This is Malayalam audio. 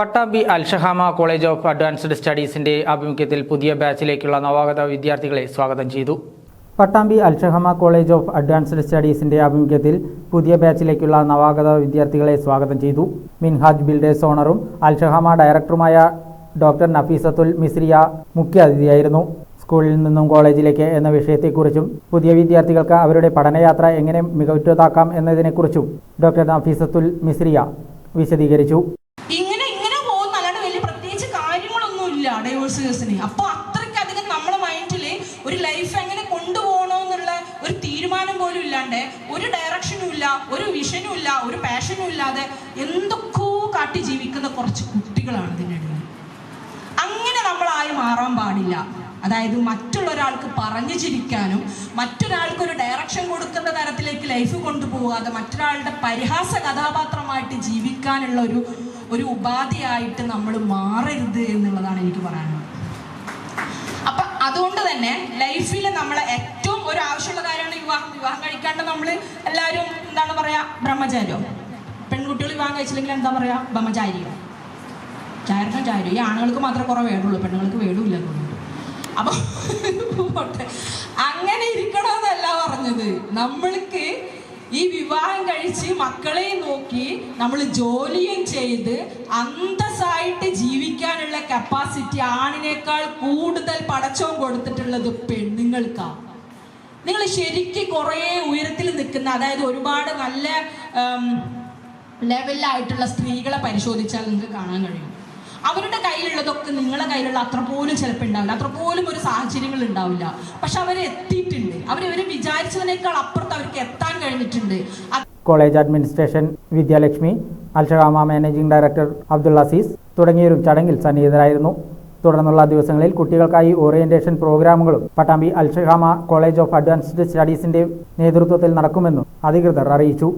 Pattambi Alshahama college of advanced സ്റ്റഡീസിന്റെ ആഭിമുഖ്യത്തിൽ പുതിയ ബാച്ചിലേക്കുള്ള നവാഗത വിദ്യാർത്ഥികളെ സ്വാഗതം ചെയ്തു. Pattambi Alshahama college of advanced സ്റ്റഡീസിന്റെ ആഭിമുഖ്യത്തിൽ പുതിയ ബാച്ചിലേക്കുള്ള നവാഗത വിദ്യാർത്ഥികളെ സ്വാഗതം ചെയ്തു. മിൻഹാജ് ബിൽഡേഴ്സ് ഓണറും അൽഷഹമ ഡയറക്ടറുമായ ഡോക്ടർ നഫീസത്തുൽ മിസ്രിയ മുഖ്യാതിഥിയായിരുന്നു. സ്കൂളിൽ നിന്നും കോളേജിലേക്ക് എന്ന വിഷയത്തെക്കുറിച്ചും പുതിയ വിദ്യാർത്ഥികൾക്ക് അവരുടെ പഠനയാത്ര എങ്ങനെ മികവുറ്റതാക്കാം എന്നതിനെക്കുറിച്ചും ഡോക്ടർ നഫീസത്തുൽ മിസ്രിയ വിശദീകരിച്ചു. കാര്യങ്ങളൊന്നുമില്ല അപ്പോൾ അത്രയ്ക്കധികം നമ്മുടെ മൈൻഡിൽ ഒരു ലൈഫ് എങ്ങനെ കൊണ്ടുപോകണമെന്നുള്ള ഒരു തീരുമാനം പോലും ഇല്ലാണ്ട് ഒരു ഡയറക്ഷനും ഇല്ല ഒരു വിഷനും ഇല്ല ഒരു പാഷനും ഇല്ലാതെ എന്തൊക്കെയോ കാട്ടി ജീവിക്കുന്ന കുറച്ച് കുട്ടികളാണ് ഇതിനിടയിൽ അങ്ങനെ നമ്മളായി മാറാൻ പാടില്ല. അതായത് മറ്റുള്ള ഒരാൾക്ക് പറഞ്ഞു ചിരിക്കാനും മറ്റൊരാൾക്ക് ഒരു ഡയറക്ഷൻ കൊടുക്കുന്ന തരത്തിലേക്ക് ലൈഫ് കൊണ്ടുപോകാതെ മറ്റൊരാളുടെ പരിഹാസ കഥാപാത്രമായിട്ട് ജീവിക്കാനുള്ള ഒരു ഒരു ഉപാധിയായിട്ട് നമ്മൾ മാറരുത് എന്നുള്ളതാണ് എനിക്ക് പറയാനുള്ളത്. അതുകൊണ്ട് തന്നെ ലൈഫിൽ നമ്മൾ ഏറ്റവും ഒരു ആവശ്യമുള്ള കാര്യമാണ് വിവാഹം. വിവാഹം കഴിക്കാണ്ട് നമ്മൾ എല്ലാവരും എന്താണ് പറയാ ബ്രഹ്മചാരിയോ? പെൺകുട്ടികൾ വിവാഹം കഴിച്ചില്ലെങ്കിൽ എന്താ പറയാ ബ്രഹ്മചാരിയോ? ചായർക്കും ചായരും ഈ ആണുങ്ങൾക്ക് മാത്രമേ കുറേ വേടുള്ളൂ പെണ്ണുങ്ങൾക്ക് വേടുമില്ല തോന്നുന്നു. പോട്ടെ. അങ്ങനെ ഇരിക്കണമെന്നല്ല പറഞ്ഞത്. നമ്മൾക്ക് ഈ വിവാഹം കഴിച്ച് മക്കളെയും നോക്കി നമ്മൾ ജോലിയും ചെയ്ത് അന്തസ്സായിട്ട് കപ്പാസിറ്റി ആണിനേക്കാൾ കൂടുതൽ പടച്ചവും കൊടുത്തിട്ടുള്ളത് പെണ്ണുങ്ങൾക്കാണ് നിങ്ങൾ ശരിക്കും കുറേ ഉയരത്തിൽ നിൽക്കുന്ന അതായത് ഒരുപാട് നല്ല ലെവലിലായിട്ടുള്ള സ്ത്രീകളെ പരിശോധിച്ചാൽ നിങ്ങൾക്ക് കാണാൻ കഴിയും. അവരുടെ കയ്യിലുള്ളതൊക്കെ നിങ്ങളെ കയ്യിലുള്ള അത്ര പോലും ചിലപ്പോൾ ഉണ്ടാവില്ല. അത്ര പോലും ഒരു സാഹചര്യങ്ങൾ ഉണ്ടാവില്ല. പക്ഷെ അവർ ഇവർ വിചാരിച്ചതിനേക്കാൾ അപ്പുറത്ത് അവർക്ക് എത്താൻ കഴിഞ്ഞിട്ടുണ്ട്. College administration Vidyalakshmi Alshahama managing director Abdul Azeez തുടങ്ങിയവരും ചടങ്ങിൽ സന്നിഹിതരായിരുന്നു. തുടർന്നുള്ള ദിവസങ്ങളിൽ കുട്ടികൾക്കായി ഓറിയന്റേഷൻ പ്രോഗ്രാമുകളും Pattambi Alshahama college of advanced സ്റ്റഡീസിന്റെ നേതൃത്വത്തിൽ നടക്കുമെന്നും അധികൃതർ അറിയിച്ചു.